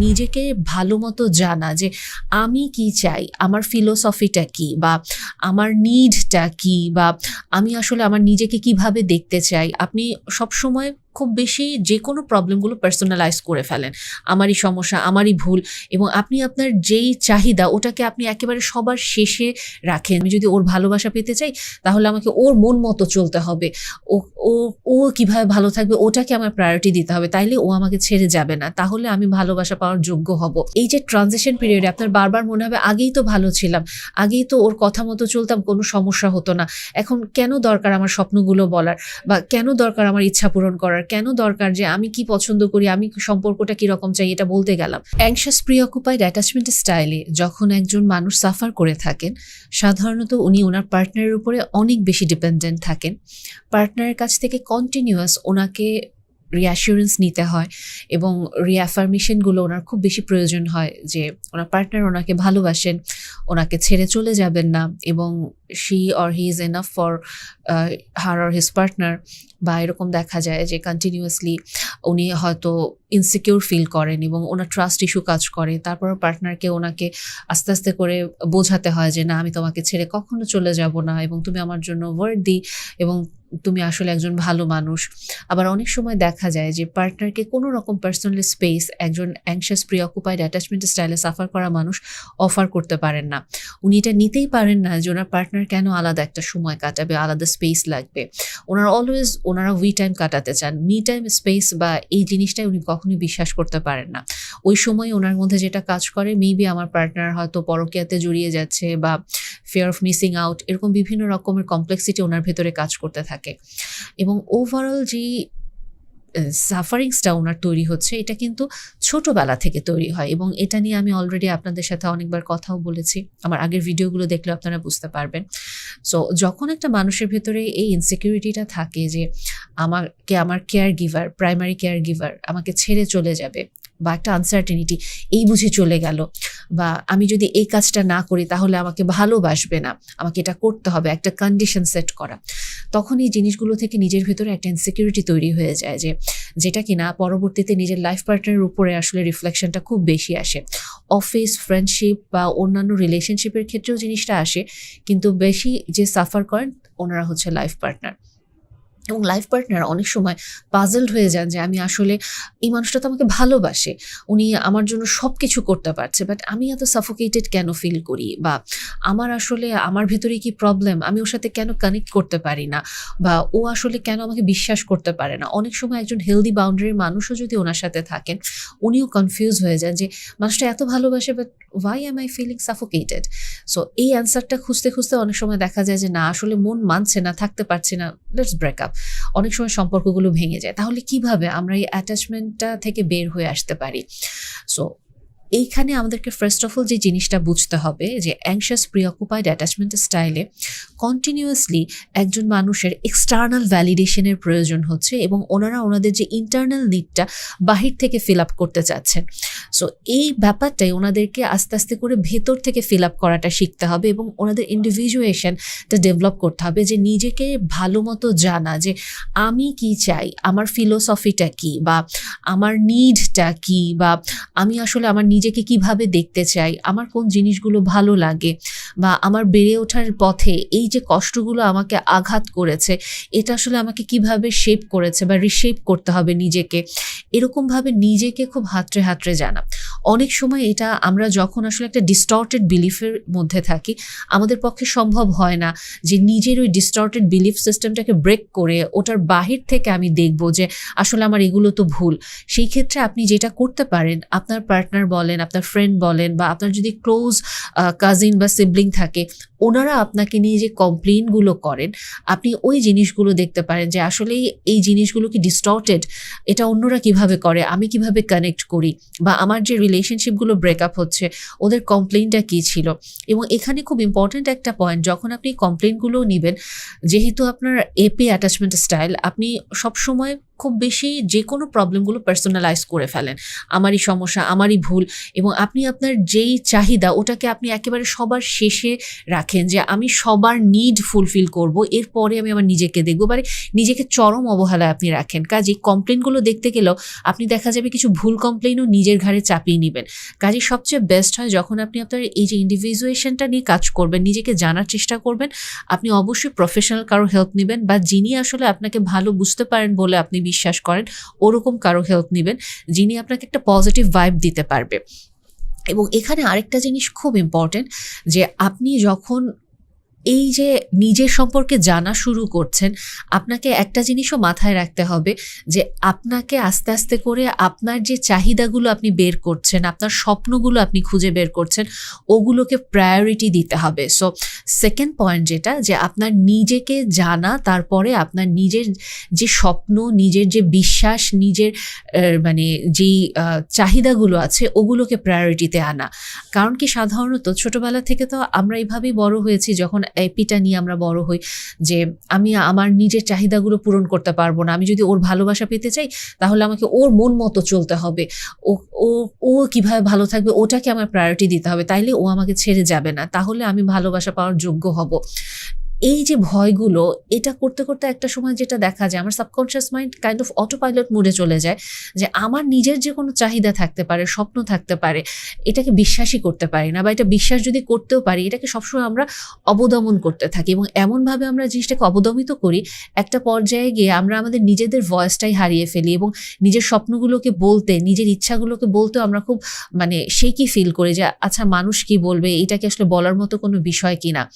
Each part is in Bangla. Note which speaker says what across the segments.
Speaker 1: নিজেকে ভালো মতো জানা যে আমি কি চাই, আমার ফিলোসফিটা কি বা আমার নিডটা কি বা আমি আসলে আমার নিজেকে কীভাবে দেখতে চাই। আপনি সবসময় খুব বেশি যে কোনো প্রবলেমগুলো পার্সোনালাইজ করে ফেলেন। আমারই সমস্যা, আমারই ভুল এবং আপনি আপনার যেই চাহিদা ওটাকে আপনি একেবারে সবার শেষে রাখেন। আমি যদি ওর ভালোবাসা পেতে চাই, তাহলে আমাকে ওর মন মতো চলতে হবে। ও ও ও কীভাবে ভালো থাকবে ওটাকে আমার প্রায়োরিটি দিতে হবে। তাইলে ও আমাকে ছেড়ে যাবে না। তাহলে আমি ভালোবাসা পাওয়ার যোগ্য হব। এই যে ট্রানজিশন পিরিয়ডে আপনার বারবার মনে হবে, আগেই তো ভালো ছিলাম, আগেই তো ওর কথা মতো চলতাম, কোনো সমস্যা হতো না। এখন কেন দরকার আমার স্বপ্নগুলো বলার বা কেন দরকার আমার ইচ্ছা পূরণ করার? কেন দরকার যে আমি কি পছন্দ করি, আমি সম্পর্কটা কীরকম চাই এটা বলতে গেলাম। অ্যাংশাস প্রিঅকুপাইড অ্যাটাচমেন্ট স্টাইলে যখন একজন মানুষ সাফার করে থাকেন, সাধারণত উনি ওনার পার্টনারের উপরে অনেক বেশি ডিপেন্ডেন্ট থাকেন। পার্টনারের কাছ থেকে কন্টিনিউয়াস ওনাকে রিঅ্যাসুরেন্স নিতে হয় এবং রিঅ্যাফার্মেশনগুলো ওনার খুব বেশি প্রয়োজন হয় যে ওনার পার্টনার ওনাকে ভালোবাসেন, ওনাকে ছেড়ে চলে যাবেন না এবং she or he is enough for her or his partner বা এরকম দেখা যায় যে কন্টিনিউয়াসলি উনি হয়তো ইনসিকিউর ফিল করেন এবং ওনার ট্রাস্ট ইস্যু কাজ করে। তারপর পার্টনারকে ওনাকে আস্তে আস্তে করে বোঝাতে হয় যে না, আমি তোমাকে ছেড়ে কখনো চলে যাব না এবং তুমি আমার জন্য ওয়ার্ড দিই এবং তুমি আসলে একজন ভালো মানুষ। আবার অনেক সময় দেখা যায় যে পার্টনারকে কোনো রকম পার্সোনাল স্পেস একজন অ্যাংশাস প্রিঅকুপাইড অ্যাটাচমেন্ট স্টাইলে সাফার করা মানুষ অফার করতে পারেন না। উনি এটা নিতেই পারেন না যে ওনার পার্টনার কেন আলাদা একটা সময় কাটাবে, আলাদা স্পেস লাগবে। ওনারা অলওয়েজ ওনারা উই টাইম কাটাতে চান। মি টাইম স্পেস বা এই জিনিসটাই উনি কখনোই বিশ্বাস করতে পারেন না। ওই সময় ওনার মধ্যে যেটা কাজ করে মেবি আমার পার্টনার হয়তো পরকীয়াতে জড়িয়ে যাচ্ছে বা ফিয়ার অফ মিসিং আউট এরকম বিভিন্ন রকমের কমপ্লেক্সিটি ওনার ভেতরে কাজ করতে থাকে। এবং ওভারঅল যেই সাফারিংসটা ওনার তৈরি হচ্ছে, এটা কিন্তু ছোটবেলা থেকে তৈরি হয়। এবং এটা নিয়ে আমি অলরেডি আপনাদের সাথে অনেকবার কথাও বলেছি। আমার আগের ভিডিওগুলো দেখলে আপনারা বুঝতে পারবেন। সো যখন একটা মানুষের ভেতরে এই ইনসিকিউরিটিটা থাকে যে, আমাকে আমার caregiver primary caregiver আমাকে ছেড়ে চলে যাবে বা একটা আনসার্টেনিটি এই বুঝে চলে গেল। বা আমি যদি এই কাজটা না করি, তাহলে আমাকে ভালোবাসবে না। আমাকে এটা করতে হবে, একটা কন্ডিশন সেট করা। তখন এই জিনিসগুলো থেকে নিজের ভেতরে একটা ইনসিকিউরিটি তৈরি হয়ে যায় যে, যেটা কিনা পরবর্তীতে নিজের লাইফ পার্টনারের উপরে আসলে রিফ্লেকশনটা খুব বেশি আসে। অফিস ফ্রেন্ডশিপ বা অন্যান্য রিলেশনশিপের ক্ষেত্রেও জিনিসটা আসে। কিন্তু বেশি যে সাফার করেন, ওনারা হচ্ছে লাইফ পার্টনার এবং লাইফ পার্টনার অনেক সময় পাজলড হয়ে যান যে আমি আসলে এই মানুষটা তো আমাকে ভালোবাসে, উনি আমার জন্য সব কিছু করতে পারছে বাট আমি এত সাফোকেটেড কেন ফিল করি? বা আমার আসলে আমার ভিতরে কি প্রবলেম আমি ওর সাথে কেন কানেক্ট করতে পারি না? বা ও আসলে কেন আমাকে বিশ্বাস করতে পারে না? অনেক সময় একজন হেলদি বাউন্ডারির মানুষও যদি ওনার সাথে থাকেন, উনিও কনফিউজ হয়ে যান যে মানুষটা এত ভালোবাসে but why am I feeling suffocated so এই অ্যান্সারটা খুঁজতে খুঁজতে অনেক সময় দেখা যায় যে না, আসলে মন মানছে না, থাকতে পারছে না লেটস ব্রেক আপ অনেক সময় সম্পর্কগুলো ভেঙে যায়। তাহলে কীভাবে আমরা এই অ্যাটাচমেন্টটা থেকে বের হয়ে আসতে পারি? সো এইখানে আমাদেরকে ফার্স্ট অফ অল যে জিনিসটা বুঝতে হবে, যে অ্যাংশাস প্রিঅকুপাইড অ্যাটাচমেন্ট স্টাইলে কন্টিনিউয়াসলি একজন মানুষের এক্সটার্নাল ভ্যালিডেশনের প্রয়োজন হচ্ছে এবং ওনারা ওনাদের যে ইন্টারনাল নিডটা বাহির থেকে ফিল আপ করতে চাচ্ছেন। সো এই ব্যাপারটাই ওনাদেরকে আস্তে আস্তে করে ভেতর থেকে ফিল আপ করাটা শিখতে হবে এবং ওনাদের ইন্ডিভিজুয়েশনটা ডেভেলপ করতে হবে যে নিজেকে ভালো মতো জানা যে আমি কি চাই, আমার ফিলোসফিটা কি বা আমার নিডটা কি বা আমি আসলে আমার নিজেকে কীভাবে দেখতে চাই, আমার কোন জিনিসগুলো ভালো লাগে বা আমার বেড়ে ওঠার পথে এই যে কষ্টগুলো আমাকে আঘাত করেছে, এটা আসলে আমাকে কীভাবে শেপ করেছে বা রিশেপ করতে হবে নিজেকে এরকমভাবে নিজেকে খুব হাতড়ে হাতড়ে জানা। অনেক সময় এটা আমরা যখন আসলে একটা ডিস্টর্টেড বিলিফের মধ্যে থাকি, আমাদের পক্ষে সম্ভব হয় না যে নিজের ওই ডিস্টর্টেড বিলিফ সিস্টেমটাকে ব্রেক করে ওটার বাহির থেকে আমি দেখব যে আসলে আমার এগুলো তো ভুল। সেই ক্ষেত্রে আপনি যেটা করতে পারেন, আপনার পার্টনার বলেন, আপনার ফ্রেন্ড বলেন বা আপনার যদি ক্লোজ কাজিন বা সিবলিং থাকে, ওনারা আপনাকে নিয়ে যে কমপ্লেনগুলো করেন, আপনি ওই জিনিসগুলো দেখতে পারেন যে আসলেই এই জিনিসগুলো কি ডিস্টর্টেড এটা অন্যরা কীভাবে করে? আমি কীভাবে কানেক্ট করি? বা আমার যে রিলেশনশিপগুলো ব্রেকআপ হচ্ছে, ওদের কমপ্লেনটা কী ছিল? এবং এখানে খুব ইম্পর্ট্যান্ট একটা পয়েন্ট যখন আপনি কমপ্লেনগুলো নেবেন, যেহেতু আপনার এপি অ্যাটাচমেন্ট স্টাইল আপনি সবসময় খুব বেশি যে কোনো প্রবলেমগুলো পার্সোনালাইজ করে ফেলেন। আমারই সমস্যা, আমারই ভুল এবং আপনি আপনার যেই চাহিদা ওটাকে আপনি একেবারে সবার শেষে রাখেন যে আমি সবার নিড ফুলফিল করব, এরপরে আমি আমার নিজেকে দেখব। মানে নিজেকে চরম অবহেলায় আপনি রাখেন। কাজে কমপ্লেনগুলো দেখতে গেলেও আপনি দেখা যাবে কিছু ভুল কমপ্লেনও নিজের ঘাড়ে চাপিয়ে নেবেন। কাজে সবচেয়ে বেস্ট হয় যখন আপনি আপনার এই যে ইন্ডিভিজুয়েশনটা নিয়ে কাজ করবেন, নিজেকে জানার চেষ্টা করবেন। আপনি অবশ্যই প্রফেশনাল কারও হেল্প নেবেন বা যিনি আসলে আপনাকে ভালো বুঝতে পারেন বলে আপনি বিশ্বাস করেন, ওরকম কারও হেল্প নেবেন, যিনি আপনাকে একটা পজিটিভ ভাইব দিতে পারবে। এবং এখানে আরেকটা জিনিস খুব ইম্পর্টেন্ট যে, আপনি যখন এই যে নিজের সম্পর্কে জানা শুরু করছেন, আপনাকে একটা জিনিসও মাথায় রাখতে হবে যে আপনাকে আস্তে আস্তে করে আপনার যে চাহিদাগুলো আপনি বের করছেন, আপনার স্বপ্নগুলো আপনি খুঁজে বের করছেন, ওগুলোকে প্রায়োরিটি দিতে হবে। সো সেকেন্ড পয়েন্ট যেটা, যে আপনার নিজেকে জানা, তারপরে আপনার নিজের যে স্বপ্ন, নিজের যে বিশ্বাস, নিজের মানে যেই চাহিদাগুলো আছে, ওগুলোকে প্রায়োরিটিতে আনা। কারণ কি সাধারণত ছোটবেলা থেকে তো আমরা এইভাবেই বড় হয়েছি, যখন এপিটা নিয়ে আমরা বড় হই যে আমি আমার নিজের চাহিদাগুলো পূরণ করতে পারব না। আমি যদি ওর ভালোবাসা পেতে চাই, তাহলে আমাকে ওর মন মতো চলতে হবে। ও ও ও কীভাবে ভালো থাকবে, ওটাকে আমার প্রায়োরিটি দিতে হবে। তাইলে ও আমাকে ছেড়ে যাবে না। তাহলে আমি ভালোবাসা পাওয়ার যোগ্য হব। এই যে ভয়গুলো, এটা করতে করতে একটা সময় যেটা দেখা যায়, আমার subconscious mind kind of autopilot মোডে চলে যায় যে আমার নিজের যে কোনো চাহিদা থাকতে পারে, স্বপ্ন থাকতে পারে, এটাকে বিশ্বাসই করতে পারি না বা এটা বিশ্বাস যদি করতেও পারি, এটাকে সবসময় আমরা অবদমন করতে থাকি এবং এমনভাবে আমরা জিনিসটাকে অবদমিত করি, একটা পর্যায়ে গিয়ে আমরা আমাদের নিজেদের ভয়েসটাই হারিয়ে ফেলি এবং নিজের স্বপ্নগুলোকে বলতে, নিজের ইচ্ছাগুলোকে বলতেও আমরা খুব মানে সেই কি ফিল করি যে আচ্ছা মানুষ কি বলবে, এটাকে আসলে বলার মতো কোনো বিষয় কিনা।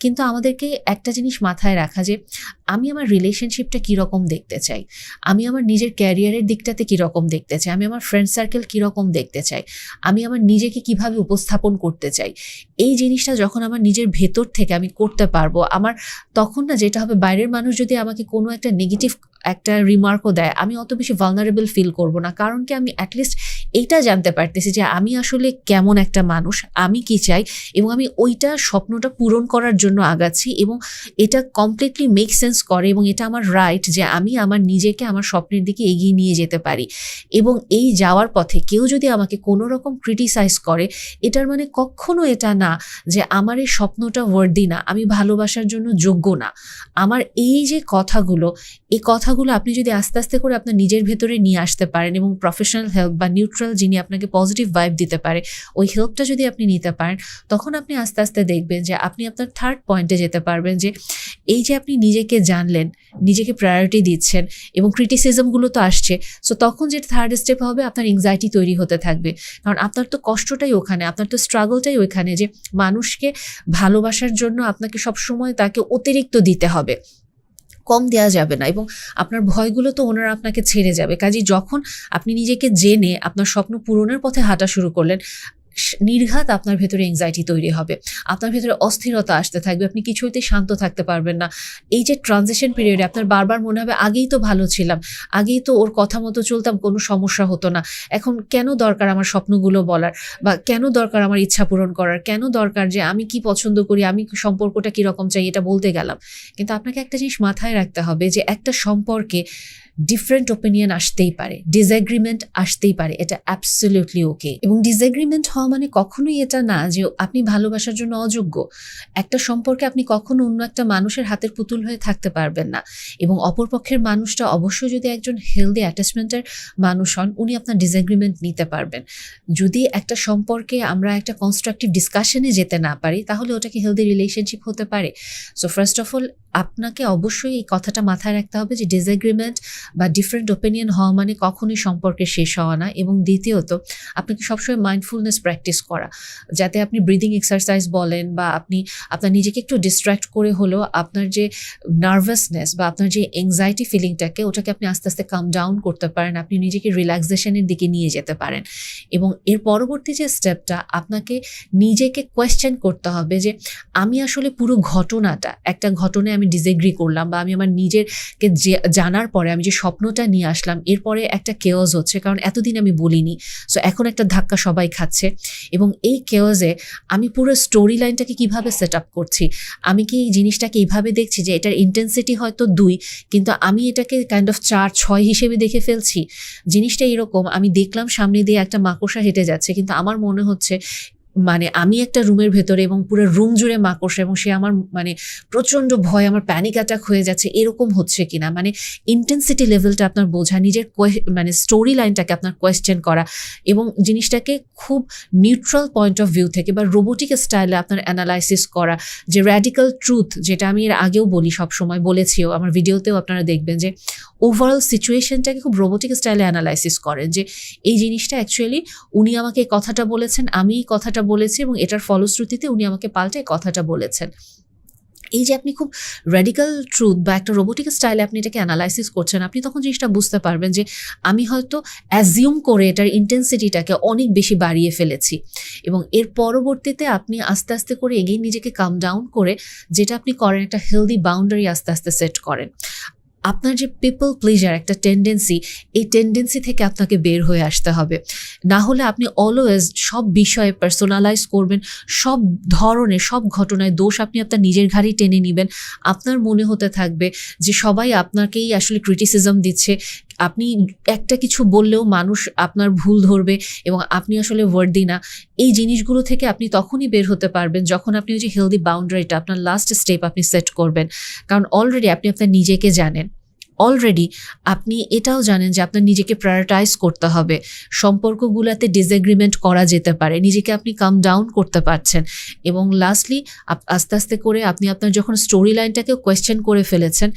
Speaker 1: কিন্তু আমাদেরকে একটা জিনিস মাথায় রাখা যে, আমি আমার রিলেশনশিপটা কীরকম দেখতে চাই? আমি আমার নিজের ক্যারিয়ারের দিকটাতে কীরকম দেখতে চাই? আমি আমার ফ্রেন্ড সার্কেল কীরকম দেখতে চাই? আমি আমার নিজেকে কীভাবে উপস্থাপন করতে চাই? এই জিনিসটা যখন আমার নিজের ভেতর থেকে আমি করতে পারব, আমার তখন না যেটা হবে, বাইরের মানুষ যদি আমাকে কোনো একটা নেগেটিভ একটা রিমার্কও দেয়, আমি অত বেশি ভালনারেবল ফিল করব না। কারণ কি আমি অ্যাটলিস্ট এইটা জানতে পারতেছি যে আমি আসলে কেমন একটা মানুষ, আমি কি চাই এবং আমি ওইটা স্বপ্নটা পূরণ করার জন্য আগাচ্ছি এবং এটা কমপ্লিটলি মেক সেন্স করে এবং এটা আমার রাইট যে আমি আমার নিজেকে, আমার স্বপ্নের দিকে এগিয়ে নিয়ে যেতে পারি। এবং এই যাওয়ার পথে কেউ যদি আমাকে কোনো রকম ক্রিটিসাইজ করে, এটার মানে কখনো এটা না যে আমার এই স্বপ্নটা ওয়ার্দি না, আমি ভালোবাসার জন্য যোগ্য না। আমার এই যে কথাগুলো, এই কথাগুলো আপনি যদি আস্তে আস্তে করে আপনার নিজের ভেতরে নিয়ে আসতে পারেন এবং প্রফেশনাল হেল্প বা নিউট্রাল যিনি আপনাকে পজিটিভ ভাইব দিতে পারে, ওই হেল্পটা যদি আপনি নিতে পারেন, তখন আপনি আস্তে আস্তে দেখবেন যে আপনি আপনার থার্ড পয়েন্টে যেতে পারবেন যে এই যে আপনি নিজেকে জানলেন, নিজেকে প্রায়োরিটি দিচ্ছেন এবং ক্রিটিসিজমগুলো তো আসছে সো তখন যে থার্ড স্টেপ হবে আপনার এংজাইটি তৈরি হতে থাকবে। কারণ আপনার তো কষ্টটাই ওখানে, আপনার তো স্ট্রাগলটাই ওইখানে যে মানুষকে ভালোবাসার জন্য আপনাকে সবসময় তাকে অতিরিক্ত দিতে হবে। কম দেওয়া যাবে না এবং আপনার ভয়গুলো তো ওনারা আপনাকে ছেড়ে যাবে। কাজে যখন আপনি নিজেকে জেনে আপনার স্বপ্ন পূরণের পথে হাঁটা শুরু করলেন নির্ঘাত আপনার ভেতরে এংজাইটি তৈরি হবে। আপনার ভেতরে অস্থিরতা আসতে থাকবে, আপনি কিছুতে শান্ত থাকতে পারবেন না। এই যে ট্রানজিশন পিরিয়ডে আপনার বারবার মনে হবে, আগেই তো ভালো ছিলাম, আগেই তো ওর কথা মতো চলতাম, কোনো সমস্যা হতো না। এখন কেন দরকার আমার স্বপ্নগুলো বলার? বা কেন দরকার আমার ইচ্ছা পূরণ করার? কেন দরকার যে আমি কি পছন্দ করি, আমি সম্পর্কটা কীরকম চাই, এটা বলতে গেলাম। কিন্তু আপনাকে একটা জিনিস মাথায় রাখতে হবে যে একটা সম্পর্কে ডিফারেন্ট ওপিনিয়ন আসতেই পারে ডিসএগ্রিমেন্ট আসতেই পারে, এটা অ্যাবসলিউটলি ওকে এবং ডিসএগ্রিমেন্ট হওয়া মানে কখনোই এটা না যে আপনি ভালোবাসার জন্য অযোগ্য। একটা সম্পর্কে আপনি কখনো অন্য একটা মানুষের হাতের পুতুল হয়ে থাকতে পারবেন না। এবং অপরপক্ষের মানুষটা অবশ্যই যদি একজন হেলদি অ্যাটাচমেন্টের মানুষ হন, উনি আপনার ডিসএগ্রিমেন্ট নিতে পারবেন। যদি একটা সম্পর্কে আমরা একটা কনস্ট্রাকটিভ ডিসকাশনে যেতে না পারি, তাহলে ওটাকে হেলদি রিলেশনশিপ হতে পারে? সো ফার্স্ট অফ অল আপনাকে অবশ্যই এই কথাটা মাথায় রাখতে হবে যে ডিসএগ্রিমেন্ট বা ডিফারেন্ট ওপিনিয়ন হওয়া মানে কখনোই সম্পর্কে শেষ হওয়া না। এবং দ্বিতীয়ত, আপনাকে সবসময় মাইন্ডফুলনেস প্র্যাকটিস করা। যাতে আপনি ব্রিদিং এক্সারসাইজ বলেন বা আপনি, আপনার নিজেকে একটু ডিস্ট্র্যাক্ট করে হলেও আপনার যে নার্ভাসনেস বা আপনার যে এংজাইটি ফিলিংটাকে ওটাকে আপনি আস্তে আস্তে কাম ডাউন করতে পারেন, আপনি নিজেকে রিল্যাক্সেশনের দিকে নিয়ে যেতে পারেন। এবং এর পরবর্তী যে স্টেপটা আপনাকে নিজেকে কোয়েশ্চেন করতে হবে যে, আমি আসলে পুরো ঘটনাটা, একটা ঘটনায় আমি ডিসএগ্রি করলাম বা আমি আমার নিজেরকে জানার পরে আমি যে স্বপ্নটা নিয়ে আসলাম, এরপরে একটা কেওয়াজ হচ্ছে, কারণ এতদিন আমি বলিনি। সো এখন একটা ধাক্কা সবাই খাচ্ছে। এবং এই কেওজে আমি পুরো স্টোরি লাইনটাকে কীভাবে সেট আপ করছি, আমি কি জিনিসটাকে এইভাবে দেখছি যে এটার ইন্টেন্সিটি হয়তো দুই, কিন্তু আমি এটাকে কাইন্ড অফ চার, ছয় হিসেবে দেখে ফেলছি। জিনিসটা এরকম, আমি দেখলাম সামনে দিয়ে একটা মাকড়সা হেঁটে যাচ্ছে, কিন্তু আমার মনে হচ্ছে মানে আমি একটা রুমের ভেতরে এবং পুরো রুম জুড়ে মাকড়সা এবং সে আমার মানে প্রচণ্ড ভয়, আমার প্যানিক অ্যাটাক হয়ে যাচ্ছে, এরকম হচ্ছে কিনা? মানে ইন্টেন্সিটি লেভেলটা আপনার বোঝা, নিজের মানে স্টোরি লাইনটাকে আপনার কোয়েশ্চেন করা এবং জিনিসটাকে খুব নিউট্রাল পয়েন্ট অফ ভিউ থেকে বা রোবোটিক স্টাইলে আপনার অ্যানালাইসিস করা, যে র্যাডিক্যাল ট্রুথ যেটা আমি এর আগেও বলি সব সময় বলেছিও, আমার ভিডিওতেও আপনারা দেখবেন যে ওভারঅল সিচুয়েশনটাকে খুব রোবোটিক স্টাইলে অ্যানালাইসিস করেন যে এই জিনিসটা অ্যাকচুয়ালি উনি আমাকে এই কথাটা বলেছেন, আমি কথাটা বলেছি এবং এটার ফলশ্রুতিতে উনি আমাকে পাল্টে কথাটা বলেছেন। এই যে আপনি খুব র্যাডিক্যাল ট্রুথ বা একটা রোবোটিক স্টাইলে আপনি এটাকে অ্যানালাইসিস করছেন, আপনি তখন জিনিসটা বুঝতে পারবেন যে আমি হয়তো অ্যাজিউম করে এটার ইন্টেন্সিটিটাকে অনেক বেশি বাড়িয়ে ফেলেছি এবং এর পরবর্তীতে আপনি আস্তে আস্তে করে এগিয়ে নিজেকে কাম ডাউন করে যেটা আপনি করেন একটা হেলদি বাউন্ডারি আস্তে আস্তে সেট করেন। আপনার যে পিপল প্লিজার একটা টেন্ডেন্সি এই টেন্ডেন্সি থেকে আপনাকে বের হয়ে আসতে হবে। না হলে আপনি অলওয়েজ সব বিষয়ে পার্সোনালাইজ করবেন, সব ধরনের, সব ঘটনায় দোষ আপনি আপনার নিজের ঘাড়েই টেনে নেবেন। আপনার মনে হতে থাকবে যে সবাই আপনাকেই আসলে ক্রিটিসিজম দিচ্ছে আপনি একটা কিছু বললেও মানুষ আপনার ভুল ধরবে এবং আপনি আসলে ওয়ার্দি না। এই জিনিসগুলো থেকে আপনি তখনই বের হতে পারবেন যখন আপনি ওই যে হেলদি বাউন্ডারিটা আপনার লাস্ট স্টেপ আপনি সেট করবেন। কারণ অলরেডি আপনি আপনার নিজেকে জানেন। অলরেডি আপনি এটাও জানেন যে আপনার নিজেকে প্রায়োরিটাইজ করতে হবে। সম্পর্কগুলোতে ডিসএগ্রিমেন্ট করা যেতে পারে, নিজেকে আপনি কাম ডাউন করতে পারছেন। এবং লাস্টলি আস্তে আস্তে করে আপনি আপনার যখন স্টোরি লাইনটাকেও কোয়েশ্চেন করে ফেলেছেন,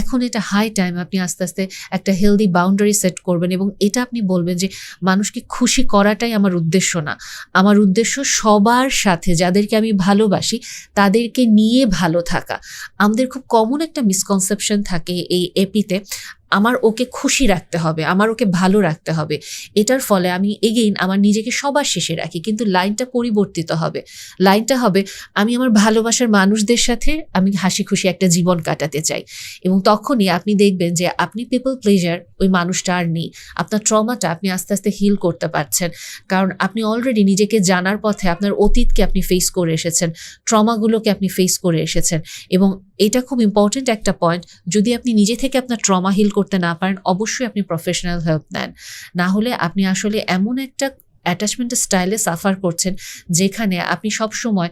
Speaker 1: এখন এটা হাই টাইম আপনি আস্তে আস্তে একটা হেলদি বাউন্ডারি সেট করবেন এবং এটা আপনি বলবেন যে মানুষকে খুশি করাটাই আমার উদ্দেশ্য না। আমার উদ্দেশ্য সবার সাথে যাদেরকে আমি ভালোবাসি, তাদেরকে নিয়ে ভালো থাকা। আমাদের খুব কমন একটা মিসকনসেপশন থাকে এই 20 আমার ওকে খুশি রাখতে হবে, আমার ওকে ভালো রাখতে হবে। এটার ফলে আমি এগেইন আমার নিজেকে সবার শেষে রাখি, কিন্তু লাইনটা পরিবর্তিত হবে। লাইনটা হবে, আমি আমার ভালোবাসার মানুষদের সাথে আমি হাসি খুশি একটা জীবন কাটাতে চাই। এবং তখনই আপনি দেখবেন যে আপনি পিপল প্লেজার ওই মানুষটা আর নেই। আপনার ট্রমাটা আপনি আস্তে আস্তে হিল করতে পারছেন। কারণ আপনি অলরেডি নিজেকে জানার পথে আপনার অতীতকে আপনি ফেস করে এসেছেন ট্রমাগুলোকে আপনি ফেস করে এসেছেন। এবং এটা খুব ইম্পর্টেন্ট একটা পয়েন্ট যদি আপনি নিজে থেকে আপনার ট্রমা হিল করতে না পারেন অবশ্যই আপনি প্রফেশনাল হেল্প নেন। না হলে আপনি আসলে এমন একটা অ্যাটাচমেন্ট স্টাইলে সাফার করছেন, যেখানে আপনি সব সময়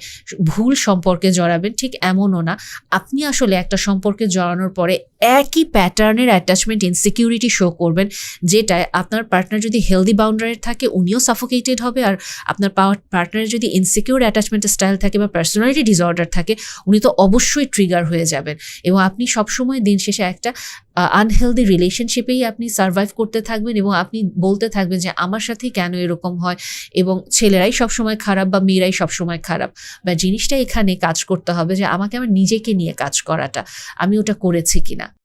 Speaker 1: ভুল সম্পর্কে জড়াবেন, ঠিক এমনও না। আপনি আসলে একটা সম্পর্কে জড়ানোর পরে একই প্যাটার্নের অ্যাটাচমেন্ট ইনসিকিউরিটি শো করবেন, যেটায় আপনার পার্টনার যদি হেলদি বাউন্ডারি থাকে, উনিও সাফোকেটেড হবে, আর আপনার পার্টনারের যদি ইনসিকিউর অ্যাটাচমেন্ট স্টাইল থাকে বা পার্সোনালিটি ডিসঅর্ডার থাকে, উনি তো অবশ্যই ট্রিগার হয়ে যাবেন। এবং আপনি সবসময় দিন শেষে একটা আনহেলদি রিলেশনশিপেই আপনি সার্ভাইভ করতে থাকবেন এবং আপনি বলতে থাকবেন যে, আমার সাথেই কেন এরকম হয় এবং ছেলেরাই সবসময় খারাপ বা মেয়েরাই সবসময় খারাপ। বা জিনিসটা এখানে কাজ করতে হবে যে, আমাকে আমার নিজেকে নিয়ে কাজ করাটা, আমি ওটা করেছি কিনা।